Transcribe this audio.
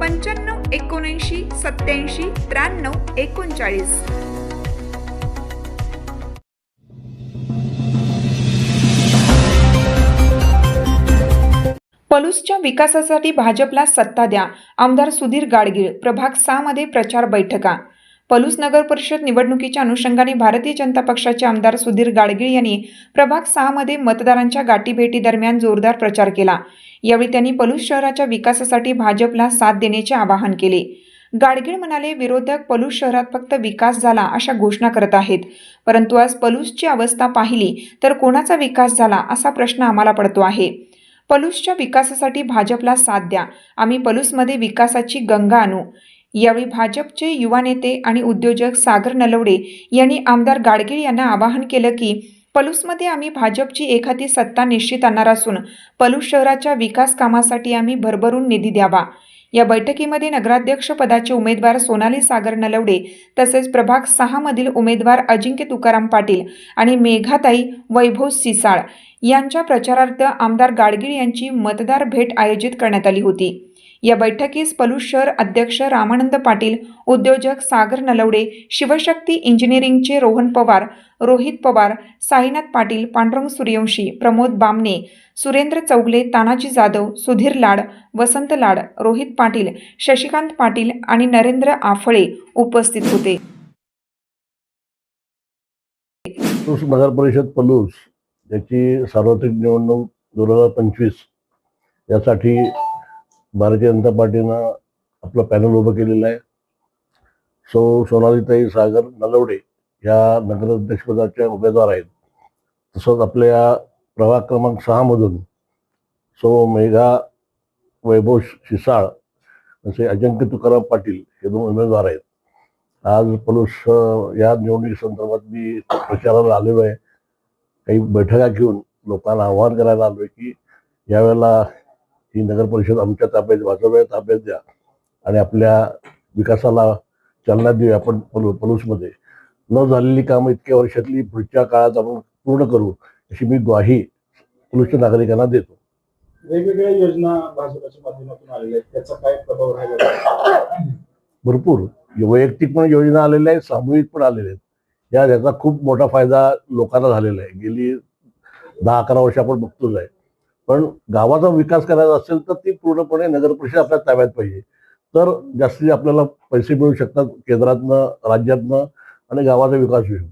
पंच्याण्णव एकोणऐंशी सत्याऐंशी त्र्याण्णव एकोणचाळीस. पलूसच्या विकासासाठी भाजपला सत्ता द्या. आमदार सुधीर गाडगीळ प्रभाग सहा मध्ये प्रचार बैठका. पलूस नगर परिषद निवडणुकीच्या अनुषंगाने भारतीय जनता पक्षाचे आमदार सुधीर गाडगीळ यांनी प्रभाग सहामध्ये मतदारांच्या गाठीभेटीदरम्यान जोरदार प्रचार केला. यावेळी त्यांनी पलूस शहराच्या विकासासाठी भाजपला साथ देण्याचे आवाहन केले. गाडगीळ म्हणाले विरोधक पलूस शहरात फक्त विकास झाला अशा घोषणा करत आहेत. परंतु आज पलूसची अवस्था पाहिली तर कोणाचा विकास झाला असा प्रश्न आम्हाला पडतो आहे. पलूसच्या विकासासाठी भाजपला साथ द्या. आम्ही पलूसमध्ये विकासाची गंगा आणू. यावेळी भाजपचे युवा नेते आणि उद्योजक सागर नलवडे यांनी आमदार गाडगीळ यांना आवाहन केलं की पलूसमध्ये आम्ही भाजपची एखादी सत्ता निश्चित आणणार असून पलूस शहराच्या विकास कामासाठी आम्ही भरभरून निधी द्यावा. या बैठकीमध्ये नगराध्यक्ष पदाचे उमेदवार सोनाली सागर नलवडे तसेच प्रभाग सहामधील उमेदवार अजिंक्य तुकाराम पाटील आणि मेघाताई वैभव सिसाळ यांच्या प्रचारार्थ आमदार गाडगीळ यांची मतदार भेट आयोजित करण्यात आली होती. या बैठकीस पलूस शहर अध्यक्ष रामानंद पाटील उद्योजक सागर नलवडे शिवशक्ती इंजिनिअरिंगचे रोहन पवार रोहित पवार साईनाथ पाटील पांडुरंग सूर्यवंशी प्रमोद बामणे सुरेंद्र चौगले तानाजी जाधव सुधीर लाड वसंत लाड रोहित पाटील शशिकांत पाटील आणि नरेंद्र आफळे उपस्थित होते. नगर परिषद पलूस याची सार्वत्रिक निवडणूक दोन हजार पंचवीस यासाठी भारतीय जनता पार्टीनं आपलं पॅनल उभं केलेलं आहे. सो सोनालीताई सागर नलवडे या नगराध्यक्षपदाच्या उमेदवार आहेत. तसंच आपल्या प्रभाग क्रमांक सहामधून सो मेघा वैभव शिसाळ असे अजिंक्य तुकाराम पाटील हे दोन उमेदवार आहेत. आज पलूस या निवडणुकी संदर्भात मी प्रचाराला आलेलो आहे. काही बैठका घेऊन लोकांना आवाहन करायला आलो आहे की यावेळेला ही नगर परिषद आमच्या ताब्यात वाजव्या ताब्यात द्या. आणि आपल्या विकासाला चालना देऊया आपण पलू पलूसमध्ये. न झालेली कामं इतक्या वर्षातली पुढच्या काळात आपण पूर्ण करू अशी मी ग्वाही पलूसच्या नागरिकांना देतो. वेगवेगळ्या योजना भाजपच्या माध्यमातून आलेल्या आहेत. त्याचा काय प्रभाव राहिला? भरपूर. वैयक्तिक पण योजना आलेल्या आहेत सामूहिक पण आलेल्या आहेत. या याचा खूप मोठा फायदा लोकांना झालेला आहे. गेली दहा अकरा वर्ष आपण बघतोच आहे. पण गावाचा विकास करायचा असेल तर ती पूर्णपणे नगर परिषद आपल्या ताब्यात पाहिजे. तर जास्तीत आपल्याला पैसे मिळू शकतात केंद्रातनं राज्यातनं आणि गावाचा विकास होईल